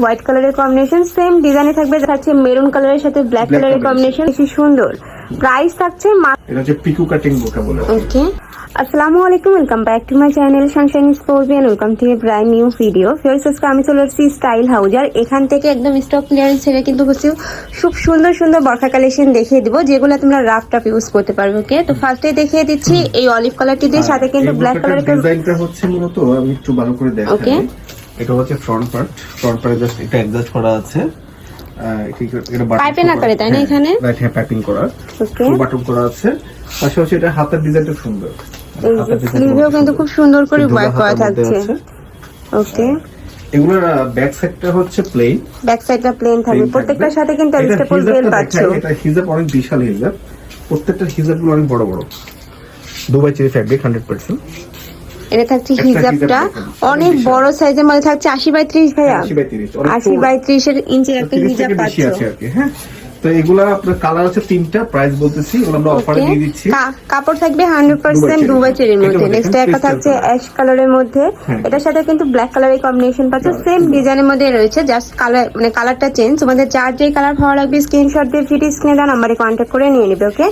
White কালারের combination same ডিজাইনে থাকবে থাকছে মেরুন কালারের সাথে ব্ল্যাক কালারের কম্বিনেশন বেশি সুন্দর। প্রাইস থাকছে এটা হচ্ছে পিকু কাটিং বোকা বলে ওকে আসসালামু আলাইকুম welcome back to my channel Sunshine Sports welcome to a brand new video Farrar's আজকে আমি চলে এসেছি স্টাইল হাউজ আর এখান থেকে একদম স্টক ক্লিয়ারেন্স ছেড়ে কিন্তু হচ্ছে খুব সুন্দর সুন্দর বরখা কালেকশন দেখিয়ে দিব যেগুলো তোমরা রাফ টাপ ইউজ করতে পারবে ওকে তো ফার্স্টে দেখিয়ে দিচ্ছি এই অলিভ কালারটি দিয়ে সাথে কিন্তু ব্ল্যাক কালারের ডিজাইনটা হচ্ছে মূলত আমি একটু ভালো করে দেখাই। Okay. এটা হচ্ছে ফ্রন্ট পার্ট ফ্রন্ট পার্টে জাস্ট এটা অ্যাডজাস্ট করা আছে। আহ, এটা- এটা button Pipe-এর করা- আকারে, তাই না এখানে? right, হ্যাঁ পাইপিং করা। ওকে বাটন করা আছে। পাশাপাশি এটা হাতের ডিজাইনটা সুন্দর। এই হাতের design টা স্লিভেও কিন্তু খুব সুন্দর করে ওয়ার্ক করা থাকছে। ওকে এগুলোর ব্যাক সাইডটা হচ্ছে প্লেন ব্যাক সাইডটা প্লেন থাকবে। প্রত্যেকটার সাথে কিন্তু অ্যাডজাস্টেবল বেল পাচ্ছ। এটা হিজাব অনেক বিশাল হিজাব প্রত্যেকটা হিজাবগুলো অনেক বড় বড়। Dubai cherry fabric hundred percent এটা থাকছে হিজাবটা অনেক। বড় সাইজের মধ্যে থাকছে আশি বাই ত্রিশ ভাইয়া। আশি বাই ত্রিশের ইঞ্চের একটা হিজাব পাচ্ছ। বেশি আছে আর কি হ্যাঁ তো এগুলা আপনার কালার আছে তিনটা প্রাইস বলতেছি ওগুলো আমরা অফারে দিয়ে দিচ্ছি। কাপড় থাকবে দুবাই চেরির মধ্যে। নেক্সট একটা থাকছে অ্যাশ কালারের মধ্যে। হ্যাঁ। এটার সাথে কিন্তু ব্ল্যাক কালারের কম্বিনেশন পাচ্ছ। সেম ডিজাইনের মধ্যে রয়েছে জাস্ট কালার মানে কালারটা চেঞ্জ তোমাদের যার যে কালার ভালো লাগবে স্ক্রিনশট দিয়ে স্ক্রিনে দেওয়া নাম্বারে কন্ট্যাক্ট করে নিয়ে নেবে ওকে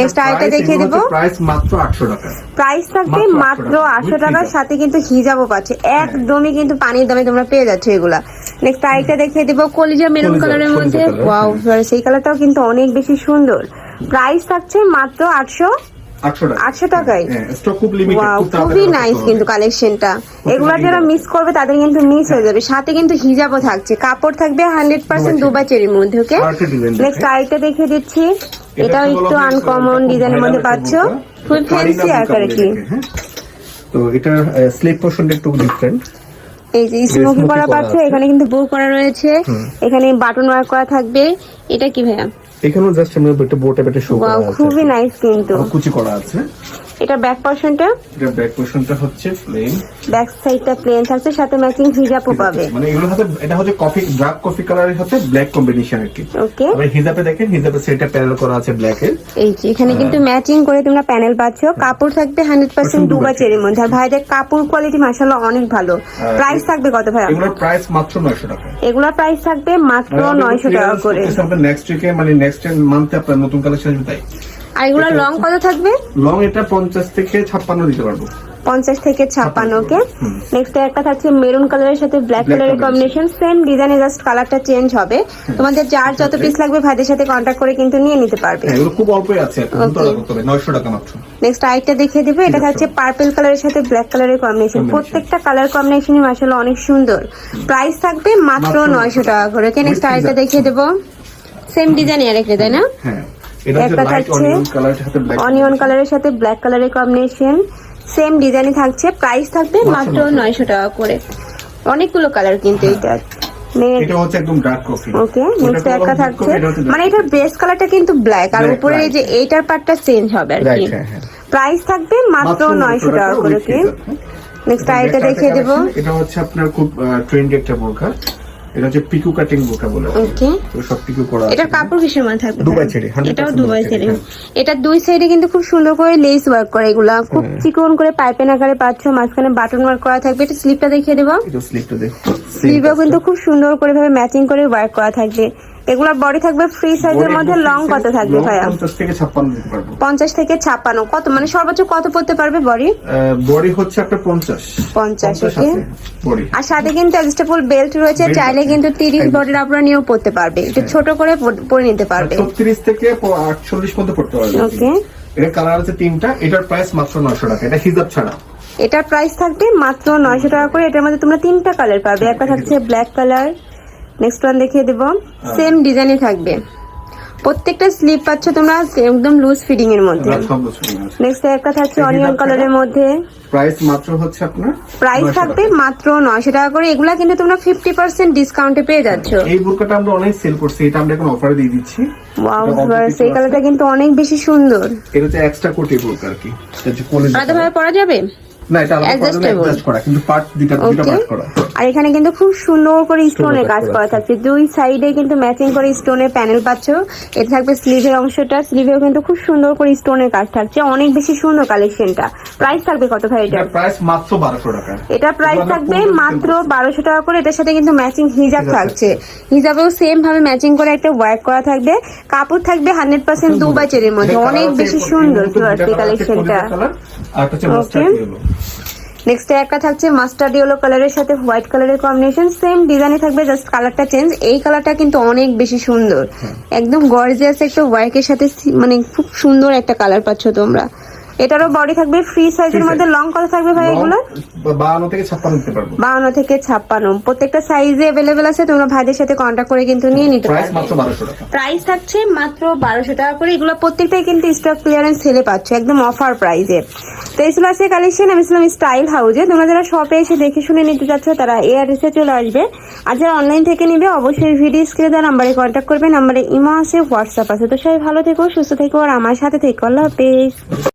Next আরেকটা দেখিয়ে দেবো। প্রাইস মাত্র আটশো টাকা। প্রাইস থাকবে মাত্র মাত্র 800 আটশো টাকার সাথে কিন্তু হিজাবও পাচ্ছে। একদমই কিন্তু পানির দামে তোমরা পেয়ে যাচ্ছ এগুলা। নেক্সট আরেকটা দেখিয়ে দেবো। কলিজা মেরুন কালারের মধ্যে। ওয়াও। সেই কালারটাও কিন্তু অনেক বেশি সুন্দর। প্রাইস থাকছে মাত্র আটশো আটশো টাকায়। হ্যাঁ খুবই নাইস কিন্তু কালেকশনটা এগুলো যারা মিস করবে তাদের কিন্তু মিস হয়ে যাবে। সাথে কিন্তু হিজাবও থাকছে। কাপড় থাকবে হান্ড্রেড পার্সেন্ট দুবাই চেরির মধ্যে ওকে নেক্সট। আরেকটা দেখিয়ে দিচ্ছি। এটাও একটু আনকমন ডিজাইনের মধ্যে পাচ্ছ। খুব ফ্যান্সি কি। তো এটার স্লিপ পোর্শনটা একটু ডিফারেন্ট এই যে স্মোকি করা পাচ্ছে এখানে কিন্তু বউ করা রয়েছে। এখানে বাটন ওয়ার্ক করা থাকবে। এটা কি ভাইয়া? এখানেও জাস্ট আমরা একটা বোটে বেটে শো করা আছে খুবই নাইস কিন্তু। কুচি করা আছে। এটা ব্যাক পোর্শনটা এটা ব্যাক পোর্শনটা হচ্ছে প্লেন ব্যাক সাইডটা প্লেন থাকছে সাথে ম্যাচিং হিজাবও পাবে। মানে এগুলো হাতে এটা হচ্ছে কফি ডার্ক কফি কালারের সাথে ব্ল্যাক কম্বিনেশন আর কি। ওকে আবার হিজাবে দেখেন হিজাবে সেটা প্যানেল করা আছে ব্ল্যাক এর। এই যে এখানে কিন্তু ম্যাচিং করে তোমরা প্যানেল পাচ্ছ। কাপড় থাকবে হান্ড্রেড পার্সেন্ট দুবাই দুবা চেরির মধ্যে। আর ভাইদের কাপড় কোয়ালিটি মাসাল্লাহ অনেক ভালো। প্রাইস থাকবে কত ভাই এগুলোর প্রাইস মাত্র 900 টাকা। এগুলোর প্রাইস থাকবে মাত্র নয়শো টাকা করে। নেক্সট উইকে মানে নেক্সট মান্থে আপনার নতুন কালেকশন তাই? আর এগুলোর লং কত থাকবে? লং এটা 50 থেকে 56 দিতে পারব। পঞ্চাশ থেকে ছাপ্পান্ন ওকে নেক্সট একটা থাকছে মেরুন কালারের সাথে ব্ল্যাক কালারের কম্বিনেশন সেম ডিজাইনে জাস্ট কালারটা চেঞ্জ হবে। তোমাদের যার যত পিস লাগবে ভাইদের সাথে কন্ট্যাক্ট করে কিন্তু নিয়ে নিতে পারবে। হ্যাঁ এগুলো খুব অল্পই আছে এখন তো করতে 900 টাকা মাত্র। নেক্সট আরেকটা দেখিয়ে দিবে এটা থাকছে পার্পল কালারের সাথে ব্ল্যাক কালারের কম্বিনেশন প্রত্যেকটা কালার কম্বিনেশনই মাসাল্লাহ অনেক সুন্দর। প্রাইস থাকবে মাত্র মাত্র নয়শো টাকা করে ওকে নেক্সট With দেখিয়ে দেবো। সেম ডিজাইন আরেকটা তাই না? হ্যাঁ। একটা থাকছে অনিয়ন কালারের সাথে ব্ল্যাক কালারের কম্বিনেশন সেম ডিজাইনে থাকছে। প্রাইস থাকবে মাত্র 900 নয়শো টাকা করে। অনেকগুলো কালার কিন্তু এটা। এটা হচ্ছে একদম ডার্ক কফি ওকে নেক্সট একটা থাকছে। মানে এটার বেস কালারটা কিন্তু ব্ল্যাক আর উপরে এই যে এইটার পার্টটা চেঞ্জ হবে আর কি। হ্যাঁ হ্যাঁ প্রাইস থাকবে মাত্র নয়শো টাকা করে নেক্সট আরেকটা দেখিয়ে দেবো। এটা হচ্ছে আপনার খুব ট্রেন্ডি একটা বোরকা এটা হচ্ছে পিকু কাটিং বোরকা বলে ওকে তো সব পিকু করা এটা কাপড় কিসের মধ্যে থাকবে? দুবাই ছেড়ে, এটাও দুবাই ছেড়ে এটা দুই সাইডে কিন্তু খুব সুন্দর করে লেস ওয়ার্ক করা এগুলা। খুব চিকন করে পাইপেন আকারে পাচ্ছ মাঝখানে বাটন ওয়ার্ক করা থাকবে। এটা স্লিপটা দেখিয়ে দেবো। এটা স্লিপটা দেখো। স্লিভেও কিন্তু খুব সুন্দর করে ভাবে ম্যাচিং করে ওয়ার্ক করা থাকবে। এগুলা বডি থাকবে ফ্রি সাইজের মধ্যে লং কত থাকবে ভাইয়া? 50 থেকে 56 দিতে পারব। পঞ্চাশ থেকে ছাপ্পান্ন। কত মানে সর্বোচ্চ কত পড়তে পারবে বডি বডি হচ্ছে আপনার 50 পঞ্চাশ ওকে বডি আর সাথে কিন্তু অ্যাডজাস্টেবল বেল্ট রয়েছে চাইলে কিন্তু তিরিশ একদম। বডির আপনারা নিয়েও পড়তে পারবে। একটু হ্যাঁ। ছোট করে পরে নিতে পারবে। 36 থেকে 48 পর্যন্ত পড়তে পারবে। ওকে এটা কালার আছে তিনটা এটার প্রাইস মাত্র 900 টাকা। এটা হিজাব ছাড়া। এটার প্রাইস থাকবে মাত্র নয়শো টাকা করে। এটার মধ্যে তোমরা তিনটা কালার পাবে। একটা থাকছে ব্ল্যাক কালার নেক্সট ওয়ান দেখিয়ে দেবো। সেম ডিজাইনে থাকবে। প্রত্যেকটা স্লিপ পাচ্ছ তোমরা একদম লুজ ফিটিং এর মধ্যে। নেক্সট একটা থাকছে অনিয়ন কালারের মধ্যে। প্রাইস মাত্র হচ্ছে আপনার প্রাইস থাকবে মাত্র নয়শো টাকা করে। এগুলা কিন্তু তোমরা ফিফটি পার্সেন্ট ডিসকাউন্টে পেয়ে যাচ্ছ। এই বোরকাটা আমরা অনেক সেল করছি এটা আমরা এখন অফারে দিয়ে দিচ্ছি। ওয়াও অল্প সেই কালারটা কিন্তু অনেক বেশি সুন্দর। এটা হচ্ছে এক্সট্রা কোটি বোরকা আর কি। এটা হচ্ছে কলেজ আলাদা ভাবে পরা যাবে? না এটা জন্য করা কিন্তু পার্ট দুইটা দুইটা পার্ট করা। আর এখানে কিন্তু খুব সুন্দর করে স্টোনের কাজ করা থাকছে। দুই সাইডে কিন্তু ম্যাচিং করে স্টোনের প্যানেল পাচ্ছ। এটা থাকবে স্লিভের অংশটা। স্লিভেও কিন্তু খুব সুন্দর করে স্টোনের কাজ থাকছে। অনেক বেশি সুন্দর কালেকশনটা প্রাইস থাকবে কত ভাই এটা প্রাইস মাত্র 1200 টাকা। এটা প্রাইস থাকবে মাত্র percent বারোশো টাকা করে। এটার সাথে কিন্তু ম্যাচিং হিজাব থাকছে। হিজাবেও সেম ভাবে ম্যাচিং করে একটা ওয়ার্ক করা থাকবে। কাপড় থাকবে হান্ড্রেড পার্সেন্ট দু বাচের মধ্যে। অনেক বেশি সুন্দর কালেকশনটা আর হচ্ছে। নেক্সট একটা থাকছে মাস্টার্ড ইয়েলো কালারের সাথে হোয়াইট কালারের কম্বিনেশন সেম ডিজাইনে থাকবে জাস্ট কালারটা চেঞ্জ এই কালারটা কিন্তু অনেক বেশি সুন্দর। একদম গর্জিয়াস একটা হোয়াইটের সাথে মানে খুব সুন্দর একটা কালার পাচ্ছ তোমরা। এটারও বডি থাকবে ফ্রি সাইজের মধ্যে লং কত থাকবে ভাই এগুলো? বা- বাহান্ন থেকে ছাপ্পান্ন দিতে পারব। বাউন্ন থেকে ছাপ্পান্ন। প্রত্যেকটা সাইজে অ্যাভেলেবেল আছে তোমরা ভাইদের সাথে কন্ট্যাক্ট করে কিন্তু নিয়ে নিতে প্রাইস পারবে। মাত্র বারোশো টাকা। প্রাইস থাকছে মাত্র বারোশো টাকা করে। এগুলো প্রত্যেকটাই কিন্তু স্টক ক্লিয়ারেন্স সেলে পাচ্ছ একদম অফার প্রাইসে তো এই ছিল আজকে কালেকশন আমি ছিলাম স্টাইল হাউজে তোমরা যারা শপে এসে দেখে শুনে নিতে চাচ্ছ তারা এই অ্যাড্রেসে চলে আসবে। আর যারা অনলাইন থেকে নিবে অবশ্যই ভিডিও স্ক্রিনে দেওয়া নাম্বারে কন্ট্যাক্ট করবে। নাম্বারে ইমো আছে হোয়াটসঅ্যাপ আছে। তো সবাই ভালো থেকো সুস্থ থেকো আর আমার সাথে থেকো। আল্লাহ হাফেজ।